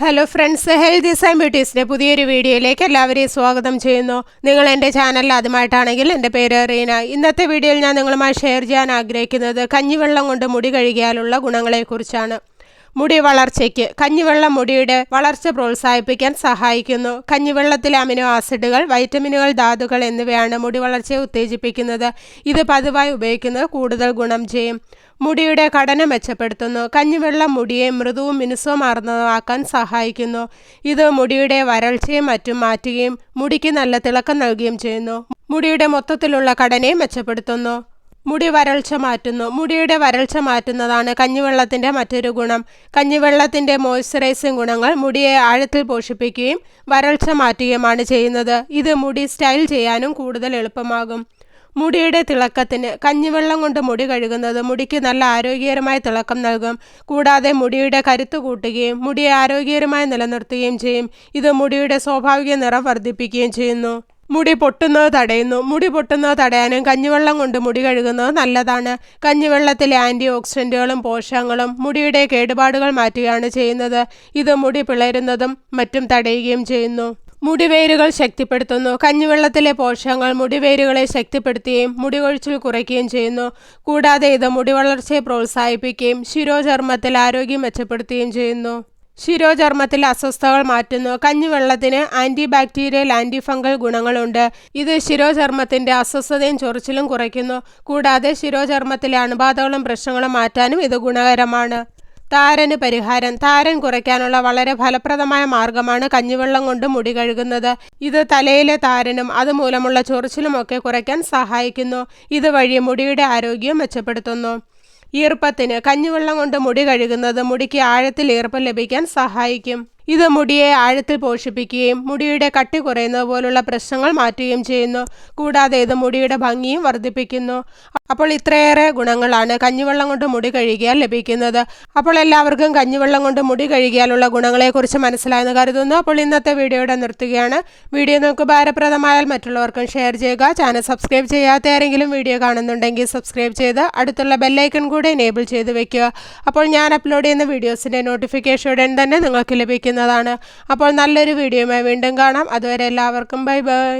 Hello friends health and ബ്യൂട്ടീസിന്റെ പുതിയൊരു വീഡിയോയിലേക്ക് എല്ലാവരെയും സ്വാഗതം ചെയ്യുന്നു. നിങ്ങൾ എന്റെ ചാനലിൽ ആദ്യമായിട്ടാണെങ്കിൽ എന്റെ പേര് റീന. ഇന്നത്തെ വീഡിയോയിൽ ഞാൻ നിങ്ങളുമായി ഷെയർ ചെയ്യാൻ ആഗ്രഹിക്കുന്നത് കഞ്ഞിവെള്ളം കൊണ്ട് മുടി കഴുകിയാലുള്ള ഗുണങ്ങളെക്കുറിച്ചാണ്. മുടി വളർച്ചയ്ക്ക് കഞ്ഞിവെള്ളം മുടിയുടെ വളർച്ച പ്രോത്സാഹിപ്പിക്കാൻ സഹായിക്കുന്നു. കഞ്ഞിവെള്ളത്തിലെ അമിനോ ആസിഡുകൾ വൈറ്റമിനുകൾ ധാതുക്കൾ എന്നിവയാണ് മുടി വളർച്ചയെ ഉത്തേജിപ്പിക്കുന്നത്. ഇത് പതിവായി ഉപയോഗിക്കുന്നത് കൂടുതൽ ഗുണം ചെയ്യും. മുടിയുടെ ഘടന മെച്ചപ്പെടുത്തുന്നു. കഞ്ഞിവെള്ളം മുടിയെ മൃദുവും മിനുസവുമാർന്നതാക്കാൻ സഹായിക്കുന്നു. ഇത് മുടിയുടെ വരൾച്ചയും മറ്റും മാറ്റുകയും മുടിക്ക് നല്ല തിളക്കം നൽകുകയും ചെയ്യുന്നു. മുടിയുടെ മൊത്തത്തിലുള്ള ഘടനയെ മെച്ചപ്പെടുത്തുന്നു. മുടി വരൾച്ച മാറ്റുന്നു. മുടിയുടെ വരൾച്ച മാറ്റുന്നതാണ് കഞ്ഞിവെള്ളത്തിന്റെ മറ്റൊരു ഗുണം. കഞ്ഞിവെള്ളത്തിന്റെ മോയ്സ്ചറൈസിംഗ് ഗുണങ്ങൾ മുടിയെ ആഴത്തിൽ പോഷിപ്പിക്കുകയും വരൾച്ച മാറ്റുകയുമാണ് ചെയ്യുന്നത്. ഇത് മുടി സ്റ്റൈൽ ചെയ്യാനും കൂടുതൽ എളുപ്പമാകും. മുടിയുടെ തിളക്കത്തിന് കഞ്ഞിവെള്ളം കൊണ്ട് മുടി കഴുകുന്നത് മുടിക്ക് നല്ല ആരോഗ്യകരമായ തിളക്കം നൽകും. കൂടാതെ മുടിയുടെ കരുത്ത് കൂട്ടുകയും മുടിയെ ആരോഗ്യകരമായി നിലനിർത്തുകയും ചെയ്യും. ഇത് മുടിയുടെ സ്വാഭാവിക നിറം വർദ്ധിപ്പിക്കുകയും ചെയ്യുന്നു. മുടി പൊട്ടുന്നത് തടയുന്നു. മുടി പൊട്ടുന്നത് തടയാനും കഞ്ഞിവെള്ളം കൊണ്ട് മുടി കഴുകുന്നത് നല്ലതാണ്. കഞ്ഞിവെള്ളത്തിലെ ആന്റി ഓക്സിഡന്റുകളും പോഷകങ്ങളും മുടിയുടെ കേടുപാടുകൾ മാറ്റുകയാണ് ചെയ്യുന്നത്. ഇത് മുടി പിളരുന്നതും മറ്റും തടയുകയും ചെയ്യുന്നു. മുടിവേരുകൾ ശക്തിപ്പെടുത്തുന്നു. കഞ്ഞിവെള്ളത്തിലെ പോഷകങ്ങൾ മുടിവേരുകളെ ശക്തിപ്പെടുത്തുകയും മുടി കൊഴിച്ചിൽ കുറയ്ക്കുകയും ചെയ്യുന്നു. കൂടാതെ ഇത് മുടി വളർച്ചയെ പ്രോത്സാഹിപ്പിക്കുകയും ശിരോചർമ്മത്തിൽ ആരോഗ്യം മെച്ചപ്പെടുത്തുകയും ചെയ്യുന്നു. ശിരോചർമ്മത്തിൽ അസ്വസ്ഥതകൾ മാറ്റുന്നു. കഞ്ഞിവെള്ളത്തിന് ആന്റി ബാക്ടീരിയൽ ആന്റി ഫംഗൽ ഗുണങ്ങളുണ്ട്. ഇത് ശിരോചർമ്മത്തിന്റെ അസ്വസ്ഥതയും ചൊറിച്ചിലും കുറയ്ക്കുന്നു. കൂടാതെ ശിരോചർമ്മത്തിലെ അണുബാധകളും പ്രശ്നങ്ങളും മാറ്റാനും ഇത് ഗുണകരമാണ്. താരന് പരിഹാരം. താരൻ കുറയ്ക്കാനുള്ള വളരെ ഫലപ്രദമായ മാർഗമാണ് കഞ്ഞിവെള്ളം കൊണ്ട് മുടി കഴുകുന്നത്. ഇത് തലയിലെ താരനും അതുമൂലമുള്ള ചൊറിച്ചിലുമൊക്കെ കുറയ്ക്കാൻ സഹായിക്കുന്നു. ഇതുവഴി മുടിയുടെ ആരോഗ്യം മെച്ചപ്പെടുത്തുന്നു. ഈർപ്പത്തിന് കഞ്ഞിവെള്ളം കൊണ്ട് മുടി കഴുകുന്നത് മുടിക്ക് ആഴത്തിൽ ഈർപ്പം ലഭിക്കാൻ സഹായിക്കും. ഇത് മുടിയെ ആഴത്തിൽ പോഷിപ്പിക്കുകയും മുടിയുടെ കട്ടി കുറയുന്നത് പോലുള്ള പ്രശ്നങ്ങൾ മാറ്റുകയും ചെയ്യുന്നു. കൂടാതെ ഇത് മുടിയുടെ ഭംഗിയും വർദ്ധിപ്പിക്കുന്നു. അപ്പോൾ ഇത്രയേറെ ഗുണങ്ങളാണ് കഞ്ഞിവെള്ളം കൊണ്ട് മുടി കഴുകിയാൽ ലഭിക്കുന്നത്. അപ്പോൾ എല്ലാവർക്കും കഞ്ഞിവെള്ളം കൊണ്ട് മുടി കഴുകിയാലുള്ള ഗുണങ്ങളെക്കുറിച്ച് മനസ്സിലായെന്ന് കരുതുന്നു. അപ്പോൾ ഇന്നത്തെ വീഡിയോയുടെ നിർത്തുകയാണ്. വീഡിയോ നിങ്ങൾക്ക് ഭാരപ്രദമായാൽ മറ്റുള്ളവർക്കും ഷെയർ ചെയ്യുക. ചാനൽ സബ്സ്ക്രൈബ് ചെയ്യാത്ത ആരെങ്കിലും വീഡിയോ കാണുന്നുണ്ടെങ്കിൽ സബ്സ്ക്രൈബ് ചെയ്ത് അടുത്തുള്ള ബെല്ലൈക്കൺ കൂടെ എനേബിൾ ചെയ്ത് വെക്കുക. അപ്പോൾ ഞാൻ അപ്ലോഡ് ചെയ്യുന്ന വീഡിയോസിന്റെ നോട്ടിഫിക്കേഷൻ ഉടൻ തന്നെ നിങ്ങൾക്ക് ലഭിക്കുന്നതാണ് അപ്പോൾ നല്ലൊരു വീഡിയോയുമായി വീണ്ടും കാണാം. അതുവരെ എല്ലാവർക്കും ബൈ ബൈ.